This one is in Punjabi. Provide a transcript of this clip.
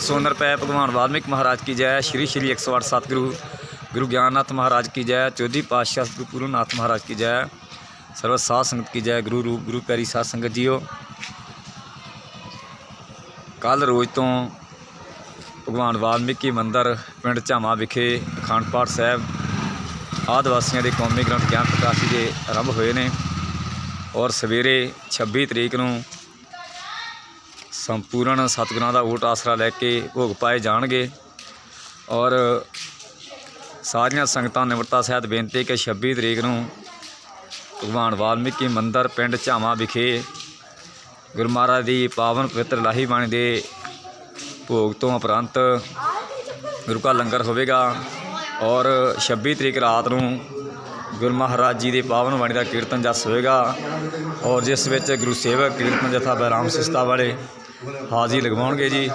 ਸੋਨਰ ਪੈ ਭਗਵਾਨ ਵਾਲਮੀਕ ਮਹਾਰਾਜ ਕੀ ਜੈ, ਸ਼੍ਰੀ ਸ਼੍ਰੀ 108 ਸਤਿਗੁਰੂ, ਗੁਰੂ ਗਿਆਨਨਾਥ ਮਹਾਰਾਜ ਕੀ ਜੈ, ਚੌਧਰੀ ਪਾਤਸ਼ਾਹ ਸਤਿਗੁਰੂ ਪੂਰਨਨਾਥ ਮਹਾਰਾਜ ਕੀ ਜੈ, ਸਰਵ ਸਾਧ ਸੰਗਤ ਕੀ ਜੈ, ਗੁਰੂ ਰੂਪ, ਗੁਰੂ ਪਿਆਰੀ ਸਾਧ ਸੰਗਤ ਜੀਓ। ਕੱਲ ਰੋਜ਼ ਤੋਂ ਭਗਵਾਨ ਵਾਲਮੀਕੀ ਮੰਦਿਰ, ਪਿੰਡ ਝਾਮਾ ਵਿਖੇ ਅਖੰਡ ਪਾਠ ਸਾਹਿਬ ਆਦਿਵਾਸੀਆਂ ਦੇ ਕੌਮੀ ਗ੍ਰੰਥ ਗਿਆਨ ਪ੍ਰਕਾਸ਼ੀ ਦੇ ਆਰੰਭ ਹੋਏ ਨੇ ਔਰ ਸਵੇਰੇ 26 ਤਰੀਕ ਨੂੰ ਸੰਪੂਰਨ ਸਤਿਗੁਰਾਂ ਦਾ ਓਟ ਆਸਰਾ ਲੈ ਕੇ ਭੋਗ ਪਾਏ ਜਾਣਗੇ। ਔਰ ਸਾਰੀਆਂ ਸੰਗਤਾਂ ਨਿਮਰਤਾ ਸਹਿਤ ਬੇਨਤੀ ਕਿ 26 ਤਰੀਕ ਨੂੰ ਭਗਵਾਨ ਵਾਲਮੀਕੀ ਮੰਦਿਰ ਪਿੰਡ ਝਾਮਾ ਵਿਖੇ ਗੁਰੂ ਮਹਾਰਾਜ ਦੀ ਪਾਵਨ ਪਵਿੱਤਰ ਲਾਹੀ ਬਾਣੀ ਦੇ ਭੋਗ ਤੋਂ ਉਪਰੰਤ ਗੁਰੂ ਕਾ ਲੰਗਰ ਹੋਵੇਗਾ। ਔਰ 26 ਤਰੀਕ ਰਾਤ ਨੂੰ ਗੁਰੂ ਮਹਾਰਾਜ ਜੀ ਦੀ ਪਾਵਨ ਬਾਣੀ ਦਾ ਕੀਰਤਨ ਜਸ ਹੋਵੇਗਾ। ਔਰ ਜਿਸ ਵਿੱਚ ਗੁਰੂ ਸੇਵਕ ਕੀਰਤਨ ਜਥਾ ਬੈਰਾਮ ਸਿਸਤਾ ਵਾਲੇ ਹਾਜ਼ਰੀ ਲਗਵਾਉਣਗੇ ਜੀ।